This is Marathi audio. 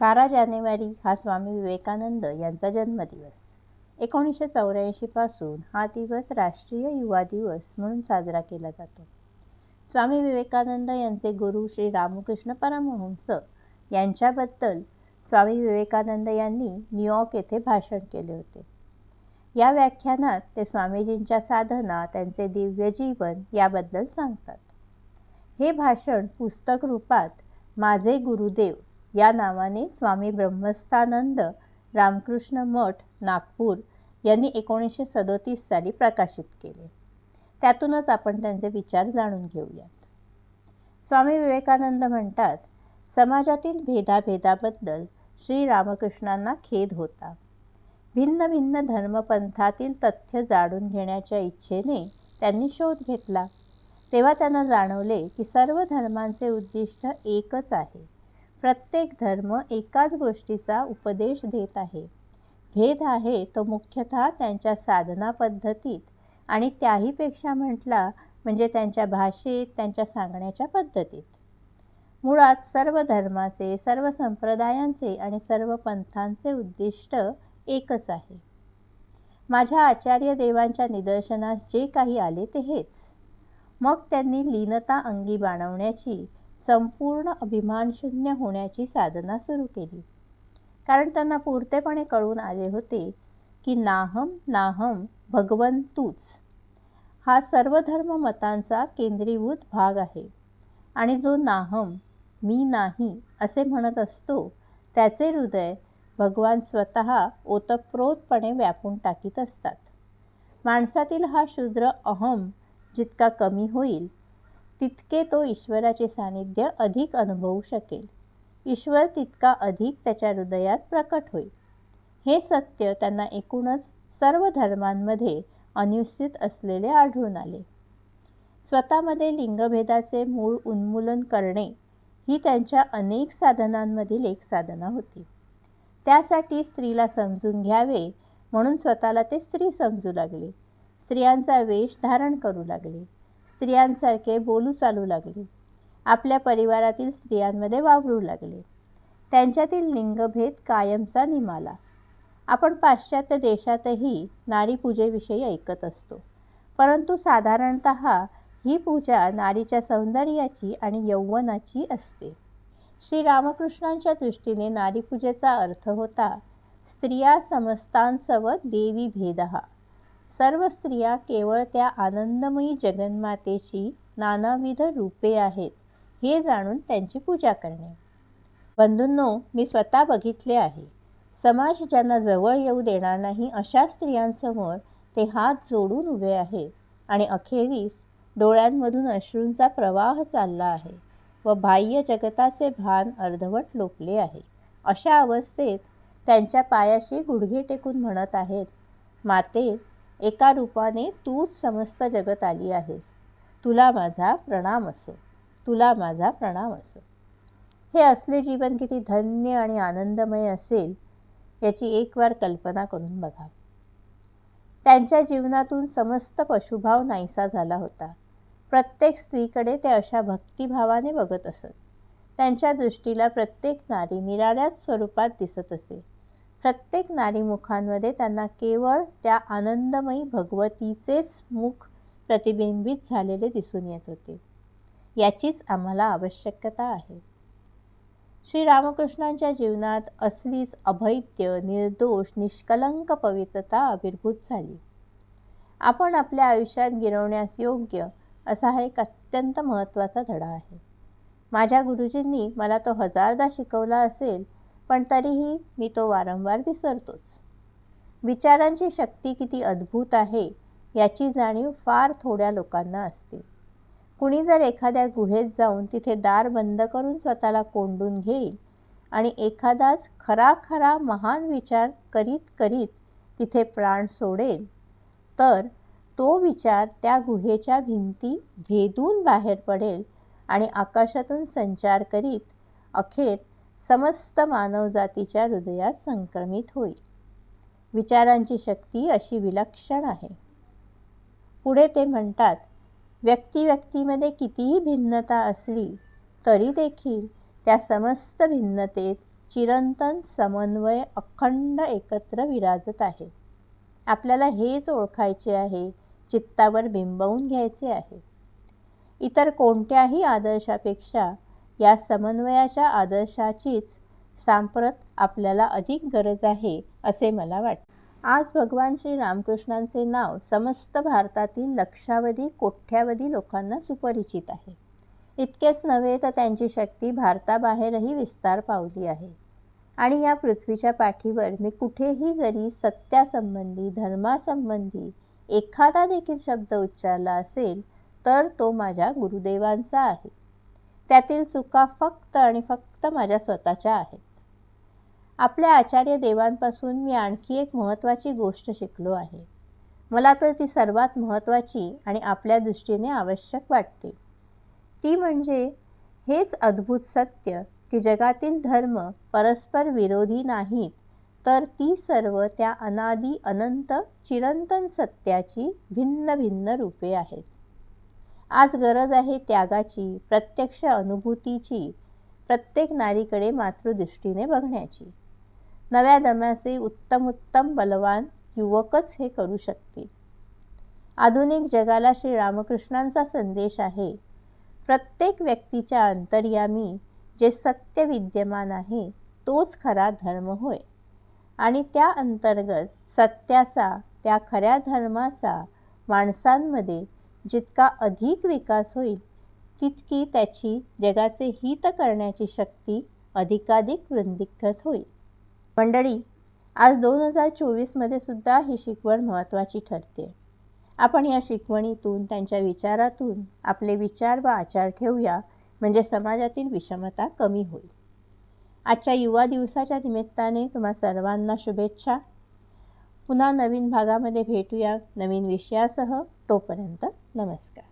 बारा जानेवारी हा स्वामी विवेकानंद यांचा जन्मदिवस. एकोणीसशे चौऱ्याऐंशीपासून हा दिवस राष्ट्रीय युवा दिवस म्हणून साजरा केला जातो. स्वामी विवेकानंद यांचे गुरु श्री रामकृष्ण परमहंस यांच्याबद्दल स्वामी विवेकानंद यांनी न्यूयॉर्क येथे भाषण केले होते. या व्याख्यानात ते स्वामीजींच्या साधना त्यांचे दिव्य जीवन याबद्दल सांगतात. हे भाषण पुस्तक रूपात माझे गुरुदेव या नावाने स्वामी ब्रह्मस्थानंद रामकृष्ण मठ नागपूर यांनी एकोणीसशे सदोतीस साली प्रकाशित केले. त्यातूनच आपण त्यांचे विचार जाणून घेऊयात. स्वामी विवेकानंद म्हणतात समाजातील भेदाभेदाबद्दल श्री रामकृष्णांना खेद होता. भिन्न भिन्न धर्मपंथातील तथ्य जाणून घेण्याच्या इच्छेने त्यांनी शोध घेतला. तेव्हा त्यांना जाणवले की सर्व धर्मांचे उद्दिष्ट एकच आहे. प्रत्येक धर्म एकाच गोष्टीचा उपदेश देत आहे. भेद आहे तो मुख्यतः त्यांच्या साधना पद्धतीत आणि त्याहीपेक्षा म्हटला म्हणजे त्यांच्या भाषेत त्यांच्या सांगण्याच्या पद्धतीत. मुळात सर्व धर्माचे सर्व संप्रदायांचे आणि सर्व पंथांचे उद्दिष्ट एकच आहे. माझ्या आचार्य देवांच्या निदर्शनास जे काही आले ते हेच. मग त्यांनी लीनता अंगी बाणवण्याची संपूर्ण अभिमानशून्य होण्याची साधना सुरू केली. कारण त्यांना पुरतेपणे कळून आले होते की नाहम नाहम भगवन तूच. हा सर्व धर्म मतांचा केंद्रीभूत भाग आहे. आणि जो नाहम मी नाही असे म्हणत असतो त्याचे हृदय भगवान स्वतः ओतप्रोतपणे व्यापून टाकीत असतात. माणसातील हा शूद्र अहम जितका कमी होईल तितके तो ईश्वराचे सानिध्य अधिक अनुभवू शकेल. ईश्वर तितका अधिक त्याच्या हृदयात प्रकट होईल. हे सत्य त्यांना एकूणच सर्व धर्मांमध्ये अनुस्यूत असलेले आढळून आले. स्वतःमध्ये लिंगभेदाचे मूळ उन्मूलन करणे ही त्यांच्या अनेक साधनांमधील एक साधना होती. त्यासाठी स्त्रीला समजून घ्यावे म्हणून स्वतःला ते स्त्री समजू लागले. स्त्रियांचा वेश धारण करू लागले. स्त्रियांसारखे बोलू चालू लागले. आपल्या परिवारातील स्त्रियांमध्ये वावरू लागले. त्यांच्यातील लिंगभेद कायमचा निमाला. आपण पाश्चात्य देशातही नारीपूजेविषयी ऐकत असतो. परंतु साधारणत ही पूजा नारीच्या सौंदर्याची आणि यौवनाची असते. श्री रामकृष्णांच्या दृष्टीने नारीपूजेचा अर्थ होता स्त्रिया समस्तांसव देवी भेद. सर्व स्त्रिया केवळ त्या आनंदमयी जगन्मातेची नानाविध रूपे आहेत हे जाणून त्यांची पूजा करणे. बंधूंनो मी स्वतः बघितले आहे. समाज ज्यांना जवळ येऊ देणार नाही अशा स्त्रियांसमोर ते हात जोडून उभे आहेत आणि अखेरीस डोळ्यांमधून अश्रूंचा प्रवाह चालला आहे व बाह्य जगताचे भान अर्धवट लोपले आहे. अशा अवस्थेत त्यांच्या पायाशी गुडघे टेकून म्हणत आहेत माते एका रूपाने तूच समस्त जगत आली आहेस. तुला माझा प्रणाम असो. तुला माझा प्रणाम असो. हे असले जीवन किती धन्य आणि आनंदमय असेल याची एक वार कल्पना करून बघा. त्यांच्या जीवनातून समस्त पशुभाव नाहीसा झाला होता. प्रत्येक स्त्रीकडे ते अशा भक्तिभावाने बघत असत. त्यांच्या दृष्टीला प्रत्येक नारी निराळ्याच स्वरूपात दिसत असे. प्रत्येक नारीमुखांमध्ये त्यांना केवळ त्या आनंदमयी भगवतीचेच मुख प्रतिबिंबित झालेले दिसून येत होते. याचीच आम्हाला आवश्यकता आहे. श्री रामकृष्णांच्या जीवनात असलीच अभैद्य निर्दोष निष्कलंक पवित्रता आविर्भूत झाली. आपण आपल्या आयुष्यात गिरवण्यास योग्य असा हा एक अत्यंत महत्त्वाचा धडा आहे. माझ्या गुरुजींनी मला तो हजारदा शिकवला असेल पण तरीही मी तो वारंवार विसरतोच. विचारांची शक्ती किती अद्भुत आहे याची जाणीव फार थोड्या लोकांना असते. कुणी जर एखाद्या गुहेत जाऊन तिथे दार बंद करून स्वतःला कोंडून घेईल आणि एखादाच खरा खरा महान विचार करीत करीत तिथे प्राण सोडेल तर तो विचार त्या गुहेच्या भिंती भेदून बाहेर पडेल आणि आकाशातून संचार करीत अखेर समस्त मानवजातीच्या हृदयात संक्रमित होईल. विचारांची शक्ती अशी विलक्षण आहे. पुढे ते म्हणतात व्यक्ती व्यक्तीमध्ये कितीही भिन्नता असली तरी देखील त्या समस्त भिन्नतेत चिरंतन समन्वय अखंड एकत्र विराजत आहे. आपल्याला हेच ओळखायचे आहे चित्तावर बिंबवून घ्यायचे आहे. इतर कोणत्याही आदर्शापेक्षा या समन्वयाच्या आदर्शाचीच सांप्रत आपल्याला अधिक गरज आहे असे मला वाटते. आज भगवान श्री रामकृष्णांचे नाव समस्त भारतातील लक्षावधी कोट्यावधी लोकांना सुपरिचित आहे. इतकेच नव्हे तर त्यांची शक्ती भारताबाहेरही विस्तार पावली आहे. आणि या पृथ्वीच्या पाठीवर मी कुठेही जरी सत्यासंबंधी धर्मासंबंधी एखादा देखील शब्द उच्चारला असेल तर तो माझ्या गुरुदेवांचा आहे. त्यातील चुका फक्त आणि फक्त माझ्या स्वतःच्या आहेत. आपल्या आचार्य देवांपासून मी आणखी एक महत्त्वाची गोष्ट शिकलो आहे. मला तर ती सर्वात महत्त्वाची आणि आपल्या दृष्टीने आवश्यक वाटते. ती म्हणजे हेच अद्भुत सत्य की जगातील धर्म परस्पर विरोधी नाहीत तर ती सर्व त्या अनादी अनंत चिरंतन सत्याची भिन्न भिन्न रूपे आहेत. आज गरज आहे त्यागाची प्रत्यक्ष अनुभूतीची प्रत्येक नारीकडे मातृदृष्टीने बघण्याची. नव्या दम्याचे उत्तम उत्तम बलवान युवकच हे करू शकतील. आधुनिक जगाला श्री रामकृष्णांचा संदेश आहे प्रत्येक व्यक्तीच्या अंतर्यामी जे सत्य विद्यमान आहे तोच खरा धर्म होय. आणि त्या अंतर्गत सत्याचा त्या खऱ्या धर्माचा माणसांमध्ये जितका अधिक विकास होईल तितकी त्याची जगाचे हित करण्याची शक्ती अधिकाधिक वृद्धिंगत होईल. मंडळी आज दोन हजार चोवीसमध्ये सुद्धा ही शिकवण महत्त्वाची ठरते. आपण या शिकवणीतून त्यांच्या विचारातून आपले विचार व आचार ठेवूया म्हणजे समाजातील विषमता कमी होईल. आजच्या युवा दिवसाच्या निमित्ताने तुम्हा सर्वांना शुभेच्छा. पुन्हा नवीन भागामध्ये भेटूया नवीन विषयासह. तोपर्यंत नमस्कार.